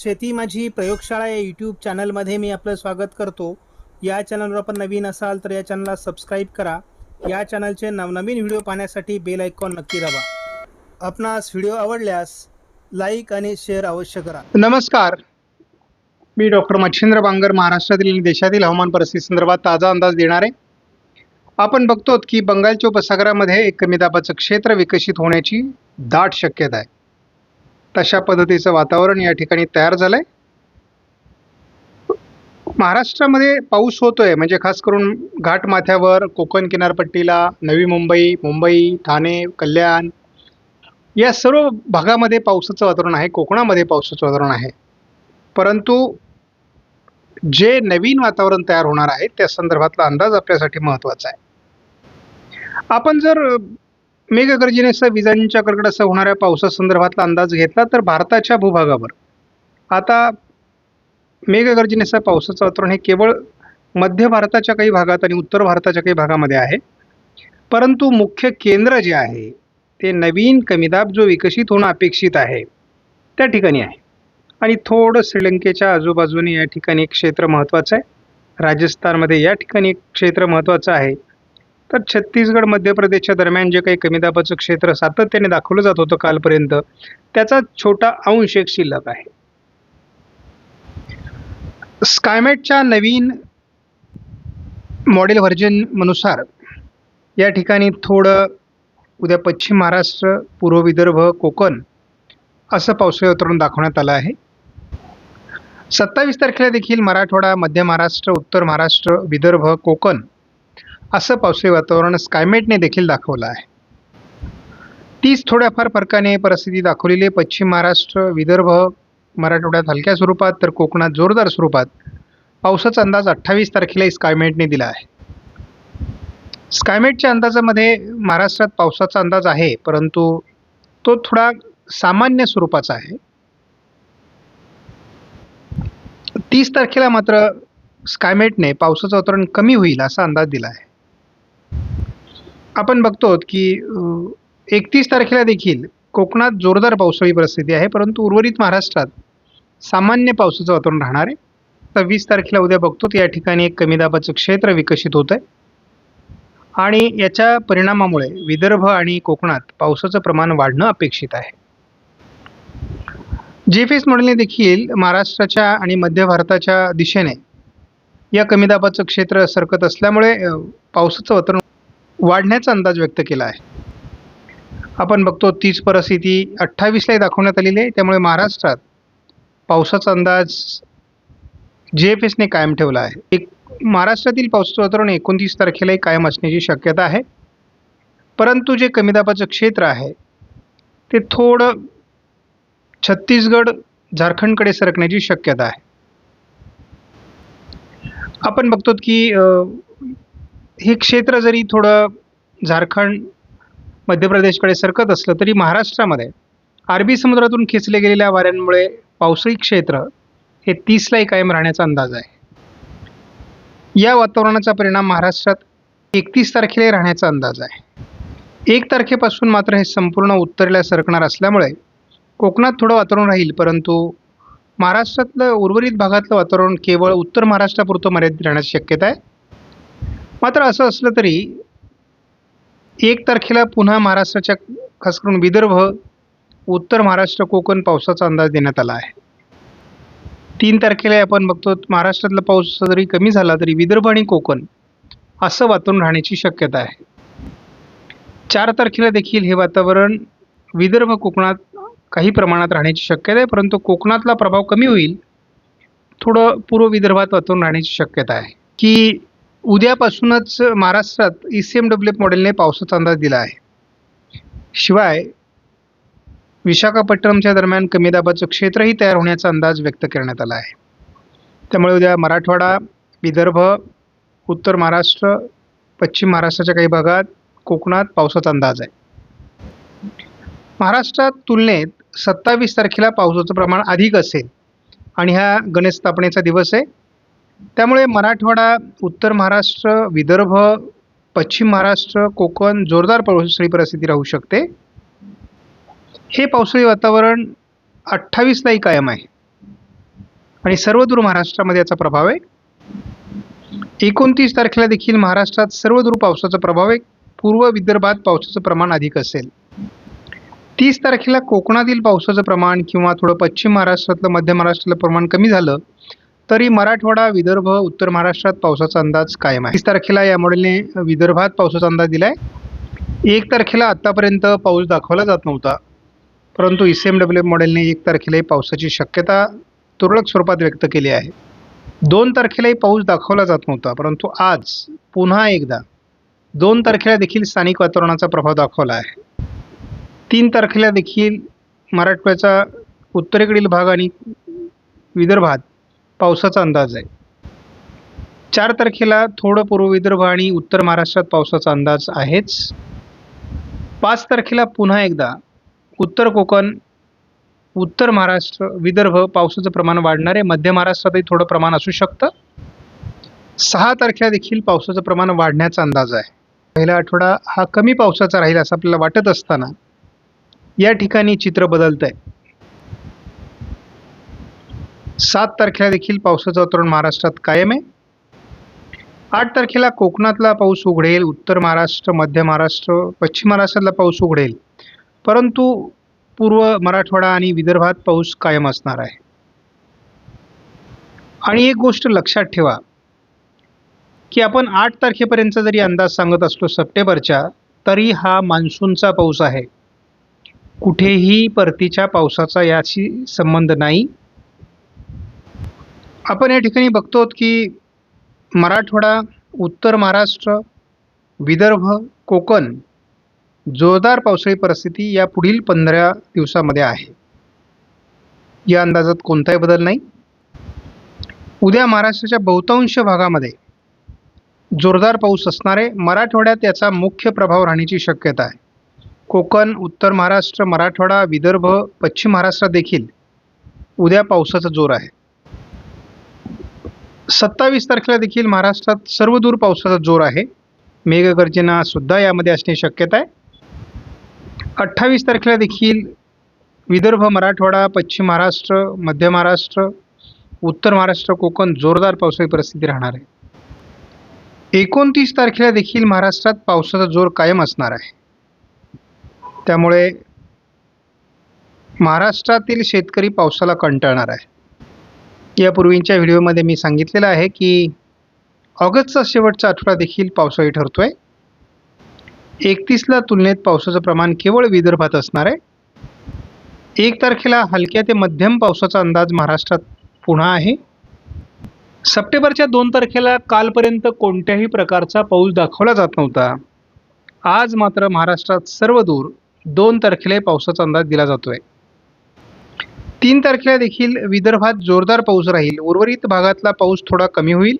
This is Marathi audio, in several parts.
शेती माझी प्रयोगशाळा या यूट्यूब चॅनलमध्ये मी आपलं स्वागत करतो. या चॅनलवर आपण नवीन असाल तर या चॅनलला सबस्क्राईब करा. या चॅनलचे नवनवीन व्हिडिओ पाहण्यासाठी बेल आयकॉन नक्की दाबा. आपणास व्हिडिओ आवडल्यास लाईक आणि शेअर अवश्य करा. नमस्कार. मी डॉक्टर मच्छिंद्र बांगर महाराष्ट्रातील आणि देशातील हवामान परिस्थिती संदर्भात ताजा अंदाज देणार. आहे आपण बघतो की बंगालच्या उपसागरामध्ये एक कमी दाबाचं क्षेत्र विकसित होण्याची दाट शक्यता आहे. तशा पद्धतीचं वातावरण या ठिकाणी तयार झालंय. महाराष्ट्रामध्ये पाऊस होतोय म्हणजे खास करून घाटमाथ्यावर कोकण किनारपट्टीला नवी मुंबई मुंबई ठाणे कल्याण या सर्व भागामध्ये पावसाचं वातावरण आहे कोकणामध्ये पावसाचं वातावरण आहे. परंतु जे नवीन वातावरण तयार होणार आहे त्या संदर्भातला अंदाज आपल्यासाठी महत्त्वाचा आहे. आपण जर मेघगर्जनेसह विजांच्या कडकडासह होणाऱ्या पावसासंदर्भातला अंदाज घेतला तर भारताच्या भूभागावर. आता मेघगर्जनेसह पावसाचं वातावरण हे केवळ मध्य भारताच्या काही भागात आणि उत्तर भारताच्या काही भागामध्ये आहे. परंतु मुख्य केंद्र जे आहे ते नवीन कमीदाब जो विकसित होणं अपेक्षित आहे त्या ठिकाणी आहे. आणि थोडं श्रीलंकेच्या आजूबाजूने या ठिकाणी एक क्षेत्र महत्त्वाचं आहे. राजस्थानमध्ये या ठिकाणी एक क्षेत्र महत्त्वाचं आहे. तर छत्तीसगड मध्य प्रदेशच्या दरम्यान जे काही कमीदाबाचं क्षेत्र सातत्याने दाखवलं जात होतं कालपर्यंत त्याचा छोटा अंश एक शिल्लक आहे. स्कायमेटच्या नवीन मॉडेल व्हर्जननुसार या ठिकाणी थोडं उद्या पश्चिम महाराष्ट्र पूर्व विदर्भ कोकण असं पावसाळी वातावरण दाखवण्यात आलं आहे. सत्तावीस तारखेला देखील मराठवाडा मध्य महाराष्ट्र उत्तर महाराष्ट्र विदर्भ कोकण असं पावसाळी वातावरण स्कायमेटने देखील दाखवलं आहे. तीच थोड्याफार फरकाने परिस्थिती दाखवलेली आहे. पश्चिम महाराष्ट्र विदर्भ मराठवाड्यात हलक्या स्वरूपात तर कोकणात जोरदार स्वरूपात पावसाचा अंदाज अठ्ठावीस तारखेला स्कायमेटने दिला आहे. स्कायमेटच्या अंदाजामध्ये महाराष्ट्रात पावसाचा अंदाज आहे परंतु तो थोडा सामान्य स्वरूपाचा आहे. तीस तारखेला मात्र स्कायमेटने पावसाचं वातावरण कमी होईल असा अंदाज दिला आहे. आपण बघतो की एकतीस तारखेला देखील कोकणात जोरदार पावसाळी परिस्थिती आहे परंतु उर्वरित महाराष्ट्रात सामान्य पावसाचं वातावरण राहणार आहे. सव्वीस तारखेला उद्या बघतो या ठिकाणी एक कमी दाबाचं क्षेत्र विकसित होत आहे आणि याच्या परिणामामुळे विदर्भ आणि कोकणात पावसाचं प्रमाण वाढणं अपेक्षित आहे. जी एफ एस मॉडेलने देखील महाराष्ट्राच्या आणि मध्य भारताच्या दिशेने या कमी दाबाचं क्षेत्र सरकत असल्यामुळे पावसाचं वातावरण वाढण्याचा अंदाज व्यक्त केला आहे. आपण बघतो तीच परिस्थिती अठ्ठावीसलाही दाखवण्यात आलेली आहे. त्यामुळे महाराष्ट्रात पावसाचा अंदाज जे एफ एसने कायम ठेवला आहे. एक महाराष्ट्रातील पावसाचं वातावरण एकोणतीस तारखेलाही कायम असण्याची शक्यता आहे. परंतु जे कमी दाबाचं क्षेत्र आहे ते थोडं छत्तीसगड झारखंडकडे सरकण्याची शक्यता आहे. आपण बघतो की हे क्षेत्र जरी थोडं झारखंड मध्य प्रदेशकडे सरकत असलं तरी महाराष्ट्रामध्ये अरबी समुद्रातून खेचले गेलेल्या वाऱ्यांमुळे पावसाळी क्षेत्र हे तीसलाही कायम राहण्याचा अंदाज आहे. या वातावरणाचा परिणाम महाराष्ट्रात एकतीस तारखेला राहण्याचा अंदाज आहे. एक तारखेपासून मात्र हे संपूर्ण उत्तरेला सरकणार असल्यामुळे कोकणात थोडं वातावरण राहील परंतु महाराष्ट्रातलं उर्वरित भागातलं वातावरण केवळ उत्तर महाराष्ट्रापुरतं मर्यादित राहण्याची शक्यता आहे. मात्र असं असलं तरी एक तारखेला पुन्हा महाराष्ट्राच्या खास करून विदर्भ उत्तर महाराष्ट्र कोकण पावसाचा अंदाज देण्यात आला आहे. तीन तारखेला आपण बघतो महाराष्ट्रातला पाऊस जरी कमी झाला तरी विदर्भ आणि कोकण असं वातावरण राहण्याची शक्यता आहे. चार तारखेला देखील हे वातावरण विदर्भ कोकणात काही प्रमाणात राहण्याची शक्यता आहे परंतु कोकणातला प्रभाव कमी होईल. थोडं पूर्व विदर्भात वातावरण राहण्याची शक्यता आहे. की उद्यापासूनच महाराष्ट्रात E C M W F मॉडेलने पावसाचा अंदाज दिला आहे. शिवाय विशाखापट्टणमच्या दरम्यान कमी दाबाचं क्षेत्रही तयार होण्याचा अंदाज व्यक्त करण्यात आला आहे. त्यामुळे उद्या मराठवाडा विदर्भ उत्तर महाराष्ट्र पश्चिम महाराष्ट्राच्या काही भागात कोकणात पावसाचा अंदाज आहे. महाराष्ट्रात तुलनेत सत्तावीस तारखेला पावसाचं प्रमाण अधिक असेल आणि हा गणेश स्थापनेचा दिवस आहे. त्यामुळे मराठवाडा उत्तर महाराष्ट्र विदर्भ पश्चिम महाराष्ट्र कोकण जोरदार पावसाळी परिस्थिती राहू शकते. हे पावसाळी वातावरण अठ्ठावीसलाही कायम आहे. आणि सर्वदूर महाराष्ट्रामध्ये याचा प्रभाव आहे. एकोणतीस तारखेला देखील महाराष्ट्रात सर्वदूर पावसाचा प्रभाव आहे. पूर्व विदर्भात पावसाचं प्रमाण अधिक असेल. तीस तारखेला कोकणातील पावसाचं प्रमाण किंवा थोडं पश्चिम महाराष्ट्रातलं मध्य महाराष्ट्रातलं प्रमाण कमी झालं तरी मराठवाडा विदर्भ उत्तर महाराष्ट्रात पावसाचा अंदाज कायम आहे. तीस तारखेला या मॉडेलने विदर्भात पावसाचा अंदाज दिला आहे एक तारखेला आत्तापर्यंत पाऊस दाखवला जात नव्हता परंतु ई सी एम डब्ल्यू मॉडेलने एक तारखेलाही पावसाची शक्यता तुरळक स्वरूपात व्यक्त केली आहे. दोन तारखेलाही पाऊस दाखवला जात नव्हता परंतु आज पुन्हा एकदा दोन तारखेला देखील स्थानिक वातावरणाचा प्रभाव दाखवला आहे. तीन तारखेला देखील मराठवाड्याचा उत्तरेकडील भाग आणि विदर्भात पावसाचा अंदाज आहे. चार तारखेला थोडं पूर्व विदर्भ आणि उत्तर महाराष्ट्रात पावसाचा अंदाज आहेच. पाच तारखेला पुन्हा एकदा उत्तर कोकण उत्तर महाराष्ट्र विदर्भ पावसाचं प्रमाण वाढणार आहे. मध्य महाराष्ट्रातही थोडं प्रमाण असू शकतं. सहा तारखेला देखील पावसाचं प्रमाण वाढण्याचा अंदाज आहे. पहिला आठवडा हा कमी पावसाचा राहील असं आपल्याला वाटत असताना या ठिकाणी चित्र बदलत आहे सात तारखेला देखील पावसाचं वातावरण महाराष्ट्रात कायम आहे. आठ तारखेला कोकणातला पाऊस उघडेल उत्तर महाराष्ट्र मध्य महाराष्ट्र पश्चिम महाराष्ट्रातला पाऊस उघडेल. परंतु पूर्व मराठवाडा आणि विदर्भात पाऊस कायम असणार आहे. आणि एक गोष्ट लक्षात ठेवा की आपण आठ तारखेपर्यंत जरी अंदाज सांगत असलो सप्टेंबरच्या तरी हा मान्सूनचा पाऊस आहे. कुठेही परतीच्या पावसाचा याशी संबंध नाही. आपण या ठिकाणी बघतो की मराठवाडा उत्तर महाराष्ट्र विदर्भ कोकण जोरदार पावसाळी परिस्थिती या पुढील पंधरा दिवसामध्ये आहे. या अंदाजात कोणताही बदल नाही. उद्या महाराष्ट्राच्या बहुतांश भागामध्ये जोरदार पाऊस असणारे मराठवाड्यात याचा मुख्य प्रभाव राहण्याची शक्यता आहे. कोकण उत्तर महाराष्ट्र मराठवाडा विदर्भ पश्चिम महाराष्ट्रात देखील उद्या पावसाचा जोर आहे. सत्तावीस तारखेला देखील महाराष्ट्रात सर्वदूर पावसाचा जोर आहे. मेघगर्जना सुद्धा यामध्ये असणे शक्यता आहे. अठ्ठावीस तारखेला देखील विदर्भ मराठवाडा पश्चिम महाराष्ट्र मध्य महाराष्ट्र उत्तर महाराष्ट्र कोकण जोरदार पावसाची परिस्थिती राहणार आहे. एकोणतीस तारखेला देखील महाराष्ट्रात पावसाचा जोर कायम असणार आहे. त्यामुळे महाराष्ट्रातील शेतकरी पावसाला कंटाळणार आहे. यापूर्वीच्या व्हिडिओमध्ये मी सांगितलेलं आहे की ऑगस्टचा शेवटचा आठवडा देखील पावसाळी ठरतो आहे एकतीसला तुलनेत पावसाचं प्रमाण केवळ विदर्भात असणार आहे. एक तारखेला हलक्या ते मध्यम पावसाचा अंदाज महाराष्ट्रात पुन्हा आहे. सप्टेंबरच्या दोन तारखेला कालपर्यंत कोणत्याही प्रकारचा पाऊस दाखवला जात नव्हता. आज मात्र महाराष्ट्रात सर्वदूर दोन तारखेला पावसाचा अंदाज दिला जातोय. तीन तारखेला देखील विदर्भात जोरदार पाऊस राहील. उर्वरित भागातला पाऊस थोडा कमी होईल.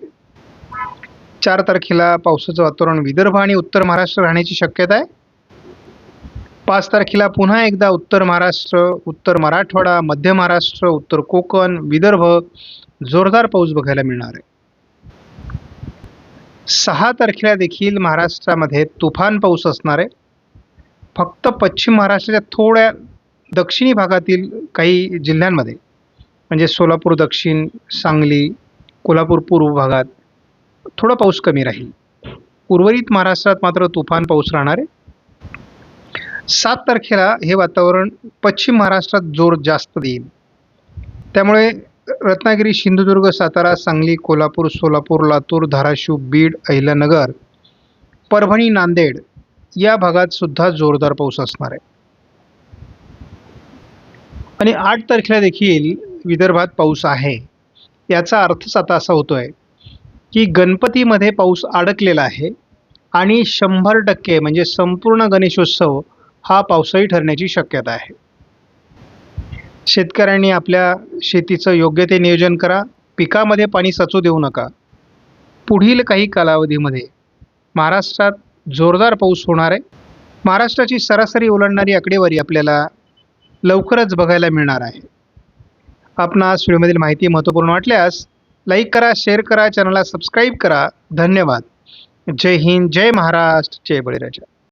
चार तारखेला पावसाचं वातावरण विदर्भ आणि उत्तर महाराष्ट्र राहण्याची शक्यता आहे. पाच तारखेला पुन्हा एकदा उत्तर महाराष्ट्र उत्तर मराठवाडा मध्य महाराष्ट्र उत्तर कोकण विदर्भ जोरदार पाऊस बघायला मिळणार आहे. सहा तारखेला देखील महाराष्ट्रामध्ये तुफान पाऊस असणार आहे. फक्त पश्चिम महाराष्ट्राच्या थोड्या दक्षिणी भागातील काही जिल्ह्यांमध्ये म्हणजे सोलापूर दक्षिण सांगली कोल्हापूर पूर्व भागात थोडा पाऊस कमी राहील. उर्वरित महाराष्ट्रात मात्र तुफान पाऊस राहणार आहे. सात तारखेला हे वातावरण पश्चिम महाराष्ट्रात जोर जास्त देईल. त्यामुळे रत्नागिरी सिंधुदुर्ग सातारा सांगली कोल्हापूर सोलापूर लातूर धाराशिव बीड अहिल्यानगर परभणी नांदेड या भागात सुद्धा जोरदार पाऊस असणार आहे. आणि आठ तारखेला देखील विदर्भात पाऊस आहे. याचा अर्थच आता असा होतोय की गणपतीमध्ये पाऊस अडकलेला आहे आणि शंभर टक्के म्हणजे संपूर्ण गणेशोत्सव हा पावसाळी ठरण्याची शक्यता आहे. शेतकऱ्यांनी आपल्या शेतीचं योग्य ते नियोजन करा. पिकामध्ये पाणी साचू देऊ नका. पुढील काही कालावधीमध्ये महाराष्ट्रात जोरदार पाऊस होणार आहे. महाराष्ट्राची सरासरी ओलांडणारी आकडेवारी आपल्याला लवकरच बघायला मिळणार आहे. आपणास व्हिडिओमधील माहिती महत्त्वपूर्ण वाटल्यास लाईक करा शेअर करा चॅनलला सबस्क्राईब करा. धन्यवाद. जय हिंद जय महाराष्ट्र जय बळीराजा.